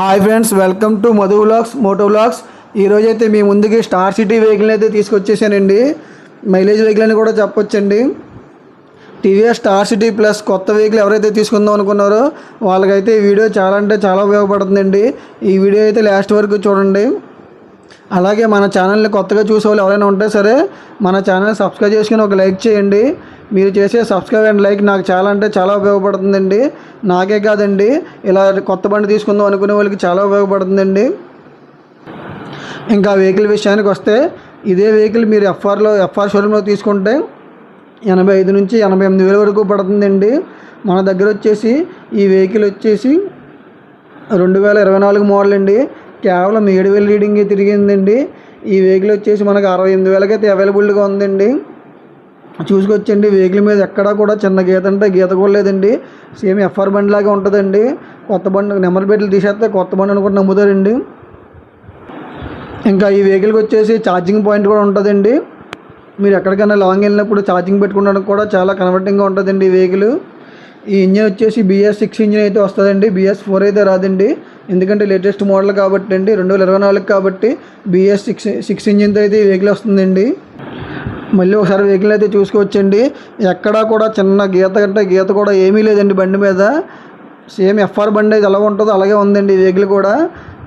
Hi friends welcome to Madhu vlogs moto vlogs ఈరోజు అయితే మీ ముందుకి స్టార్ సిటీ వెహికల్ అయితే తీసుకొచ్చేసానండి. మైలేజ్ వెహికల్ అని కూడా చెప్పొచ్చండి. T V S star city plus కొత్త వెహికల్ ఎవరైతే తీసుకుందాం అనుకున్నారో వాళ్ళకైతే ఈ వీడియో చాలా అంటే చాలా ఉపయోగపడుతుందండి. ఈ వీడియో అయితే లాస్ట్ వరకు చూడండి. అలాగే మన ఛానల్ని కొత్తగా చూసే వాళ్ళు ఎవరైనా ఉంటే సరే మన ఛానల్ సబ్స్క్రైబ్ చేసుకుని ఒక లైక్ చేయండి. మీరు చేసే సబ్స్క్రైబ్ అండ్ లైక్ నాకు చాలా అంటే చాలా ఉపయోగపడుతుందండి. నాకే కాదండి. ఇలా కొత్త బండి తీసుకుందాం అనుకునే వాళ్ళకి చాలా ఉపయోగపడుతుందండి. ఇంకా వెహికల్ విషయానికి వస్తే ఇదే వెహికల్ మీరు ఎఫ్ఆర్లో ఎఫ్ఆర్ షోరూంలో తీసుకుంటే ఎనభై ఐదు నుంచి ఎనభై ఎనిమిది వేల వరకు పడుతుందండి. మన దగ్గర వచ్చేసి ఈ వెహికల్ వచ్చేసి రెండు వేల ఇరవై నాలుగు మోడల్ అండి. కేవలం ఏడు వేల రీడింగ్ తిరిగిందండి. ఈ వెహికల్ వచ్చేసి మనకు అరవై ఎనిమిది వేలకి అయితే అవైలబుల్గా ఉందండి. చూసుకొచ్చండి వెహికల్ మీద ఎక్కడా కూడా చిన్న గీత అంటే గీత కూడా లేదండి. సేమ్ ఎఫ్ఆర్ బండి లాగా ఉంటుందండి. కొత్త బండి నెంబర్ ప్లేట్లు తీసేస్తే కొత్త బండి అనుకుంటే నమ్ముతారండి. ఇంకా ఈ వెహికల్కి వచ్చేసి ఛార్జింగ్ పాయింట్ కూడా ఉంటుందండి. మీరు ఎక్కడికైనా లాంగ్ వెళ్ళినప్పుడు ఛార్జింగ్ పెట్టుకోవడానికి కూడా చాలా కన్వర్టింగ్గా ఉంటుందండి ఈ వెహికల్. ఈ ఇంజిన్ వచ్చేసి బిఎస్ సిక్స్ ఇంజిన్ అయితే వస్తుందండి. బిఎస్ ఫోర్ అయితే రాదండి. ఎందుకంటే లేటెస్ట్ మోడల్ కాబట్టి అండి. రెండు వేల ఇరవై నాలుగు కాబట్టి బిఎస్ సిక్స్ సిక్స్ ఇంజిన్తో అయితే ఈ వెహికల్ వస్తుందండి. మళ్ళీ ఒకసారి వెహికల్ అయితే చూసుకోవచ్చండి. ఎక్కడా కూడా చిన్న గీత కంటే గీత కూడా ఏమీ లేదండి బండి మీద. సేమ్ ఎఫ్ఆర్ బండి అయితే ఎలా ఉంటుందో అలాగే ఉందండి వెహికల్ కూడా.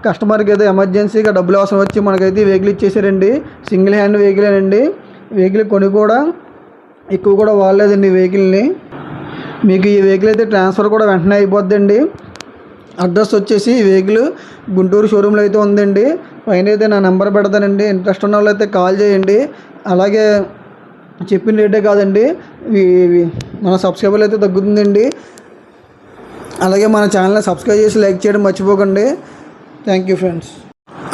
కస్టమర్కి అయితే ఎమర్జెన్సీగా డబ్బులు అవసరం వచ్చి మనకైతే వెహికల్ ఇచ్చేసారండి. సింగిల్ హ్యాండ్ వెహికల్ అండి వెహికల్ కొని కూడా ఎక్కువ కూడా వాడలేదండి వెహికల్ని మీకు ఈ వెహికల్ అయితే ట్రాన్స్ఫర్ కూడా వెంటనే అయిపోద్దండి. అడ్రస్ వచ్చేసి వెహికల్ గుంటూరు షోరూంలో అయితే ఉందండి. పైన అయితే నా నెంబర్ పెడతానండి. ఇంట్రెస్ట్ ఉన్న వాళ్ళు అయితే కాల్ చేయండి. అలాగే చెప్పిన రేటే కాదండి. మన సబ్స్క్రైబర్లు అయితే తగ్గుతుందండి. అలాగే మన ఛానల్ని సబ్స్క్రైబ్ చేసి లైక్ చేయడం మర్చిపోకండి. థ్యాంక్ యూ ఫ్రెండ్స్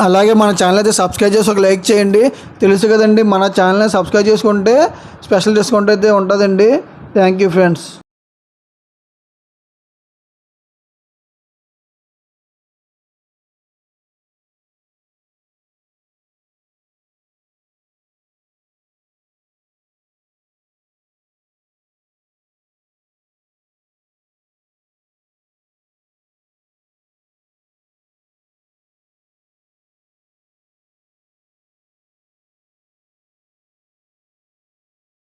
అలాగే మన ఛానల్ అయితే సబ్స్క్రైబ్ చేసి ఒక లైక్ చేయండి. తెలుసు కదండి మన ఛానల్ని సబ్స్క్రైబ్ చేసుకుంటే స్పెషల్ డిస్కౌంట్ అయితే ఉంటుందండి. Thank you friends